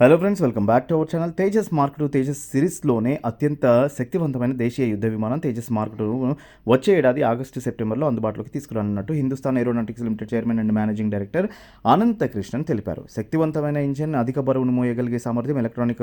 Hello friends welcome back to our channel Tejas mark two Tejas సిరీస్లోనే అత్యంత శక్తివంతమైన దేశీయ యుద్ధ విమానం తేజస్ మార్క్ టూ వచ్చే ఏడాది ఆగస్టు సెప్టెంబర్లో అందుబాటులోకి తీసుకురానున్నట్టు Hindustan aeronautics limited chairman and managing director Anantha Krishnan తెలిపారు. శక్తివంతమైన ఇంజిన్ అధిక బరువును మోయగలిగే సామర్థ్యం ఎలక్ట్రానిక్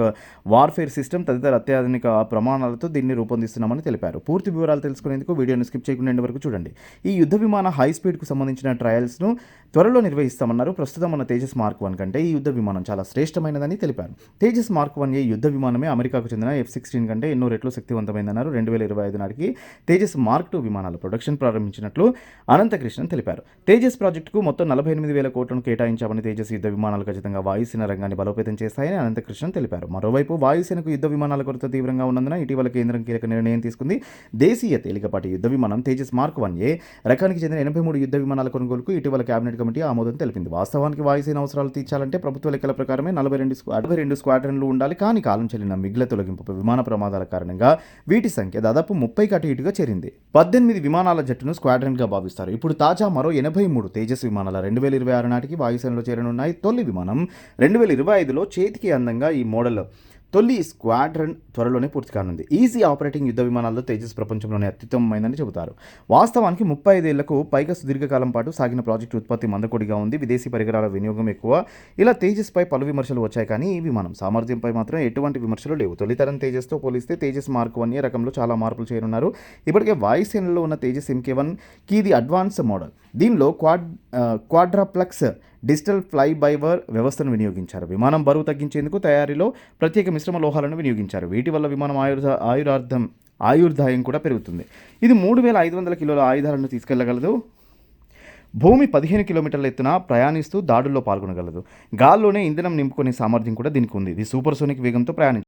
వార్ఫేర్ సిస్టమ్ తదితర అత్యాధునిక ప్రమాణాలతో దీన్ని రూపొందిస్తున్నామని తెలిపారు. పూర్తి వివరాలు తెలుసుకునేందుకు వీడియోను స్కిప్ చేయకుండా వరకు చూడండి. ఈ యుద్ధ విమాన హై స్పీడ్కు సంబంధించిన ట్రయల్స్ను త్వరలో నిర్వహిస్తామన్నారు. ప్రస్తుతం మన తేజస్ మార్క్ వన్ కంటే ఈ యుద్ధ విమానం చాలా శ్రేష్టమైనదని తెలిపారు. తేజస్ మార్క్ వన్ ఏ యుద్ధ విమానమే అమెరికాకు చెందిన ఎఫ్ సిక్స్టీన్ కంటే ఎన్నో రెట్లు శక్తివంతమైందన్నారు. రెండు వేల ఇరవై ఐదు నాటికి తేజస్ మార్క్ టూ విమానాల ప్రొడక్షన్ ప్రారంభించినట్లు అనంతకృష్ణన్ తెలిపారు. తేజస్ ప్రాజెక్టుకు మొత్తం నలభై ఎనిమిది వేల కోట్లను కేటాయించామని తేజస్ యుద్ధ విమానాలు ఖచ్చితంగా వాయుసేన రంగాన్ని బలోపేతం చేస్తాయని అనంతకృష్ణన్ తెలిపారు. మరోవైపు వాయుసేనకు యుద్ధ విమానాల కొరత తీవ్రంగా ఉన్నందున ఇటీవల కేంద్రం కీలక నిర్ణయం తీసుకుంది. దేశీయ తేలికపాటి యుద్ధ విమానం తేజస్ మార్క్ వన్ ఏ రకానికి చెందిన ఎనభై మూడు యుద్ధ విమానాల కొనుగోలుకు ఇటీవల కేబినెట్ కమిటీ ఆమోదం తెలిపింది. వాస్తవానికి వాయుసేన అవసరాలు తీర్చాలంటే ప్రభుత్వ లెక్కల ప్రకారమే నలభై రెండు అరవై రెండు స్క్వాడ్రన్లు ఉండాలి. కానీ కాలం చెల్లిన మిగిలిన తొలగింపు విమాన ప్రమాదాల కారణంగా వీటి సంఖ్య దాదాపు ముప్పై అటు ఇటుగా చేరింది. పద్దెనిమిది విమానాల జట్టును స్క్వాడ్రన్గా భావిస్తారు. ఇప్పుడు తాజా మరో ఎనభై మూడు తేజస్ విమానాల రెండు వేల ఇరవై ఆరు నాటికి వాయుసేనలో చేరనున్నాయి. తొలి విమానం రెండు వేల ఇరవై ఐదులో చేతికి అందంగా ఈ మోడల్ తొలి స్క్వాడ్రన్ త్వరలోనే పూర్తి కానుంది. ఈజీ ఆపరేటింగ్ యుద్ధ విమానాల్లో తేజస్ ప్రపంచంలోనే అత్యుత్తమమైందని చెబుతారు. వాస్తవానికి ముప్పై ఐదేళ్ళకు పైగా సుదీర్ఘకాలం పాటు సాగిన ప్రాజెక్టు ఉత్పత్తి మందకొడిగా ఉంది. విదేశీ పరికరాల వినియోగం ఎక్కువ. ఇలా తేజస్పై పలు విమర్శలు వచ్చాయి కానీ ఈ విమానం సామర్థ్యంపై మాత్రం ఎటువంటి విమర్శలు లేవు. తొలితరం తేజస్తో పోలిస్తే తేజస్ మార్క్ వన్ ఏ రకంలో చాలా మార్పులు చేయనున్నారు. ఇప్పటికే వాయుసేనలో ఉన్న తేజస్ ఎంకే వన్కి ఇది అడ్వాన్స్ మోడల్ దీనిలో quad quadruplex uh, digital fly by wire వ్యవస్థను వినియోగించారు. విమానం బరువు తగ్గించేందుకు తయారీలో ప్రత్యేక మిశ్రమ లోహాలను వినియోగించారు. వీటి వల్ల విమానం ఆయుర్ధ ఆయురార్థం ఆయుర్దాయం కూడా పెరుగుతుంది. ఇది మూడు వేల ఐదు వందల కిలోల ఆయుధాలను తీసుకెళ్ళగలదు. భూమి పదిహేను కిలోమీటర్ల ఎత్తున ప్రయాణిస్తూ దాడుల్లో పాల్గొనగలదు. గాల్లోనే ఇంధనం నింపుకునే సామర్థ్యం కూడా దీనికి ఉంది. ఇది సూపర్ సోనిక్ వేగంతో ప్రయాణించ